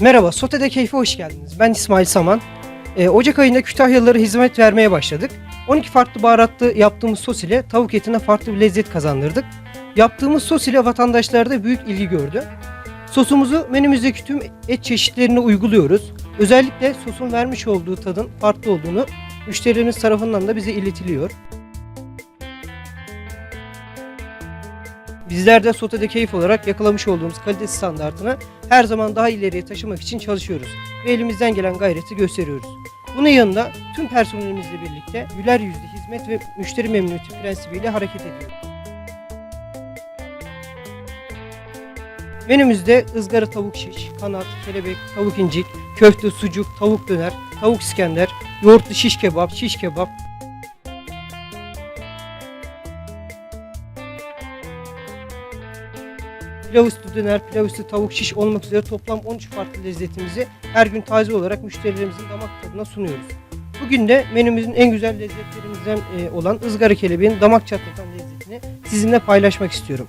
Merhaba, Sotede Keyfe hoş geldiniz. Ben İsmail Saman. Ee, Ocak ayında Kütahyalılara hizmet vermeye başladık. 12 farklı baharatlı yaptığımız sos ile tavuk etine farklı bir lezzet kazandırdık. Yaptığımız sos ile vatandaşlar da büyük ilgi gördü. Sosumuzu menümüzdeki tüm et çeşitlerine uyguluyoruz. Özellikle sosun vermiş olduğu tadın farklı olduğunu müşterilerimiz tarafından da bize iletiliyor. Bizler de Sotede Keyif olarak yakalamış olduğumuz kalite standartını her zaman daha ileriye taşımak için çalışıyoruz ve elimizden gelen gayreti gösteriyoruz. Bunun yanında tüm personelimizle birlikte güler yüzlü hizmet ve müşteri memnuniyeti prensibiyle hareket ediyoruz. Menümüzde ızgara tavuk şiş, kanat, kelebek, tavuk incik, köfte, sucuk, tavuk döner, tavuk iskender, yoğurtlu şiş kebap, şiş kebap, pilav üstü döner, pilav üstü tavuk şiş olmak üzere toplam 13 farklı lezzetimizi her gün taze olarak müşterilerimizin damak tadına sunuyoruz. Bugün de menümüzün en güzel lezzetlerimizden e, olan ızgara kelebeğin damak çatlatan lezzetini sizinle paylaşmak istiyorum.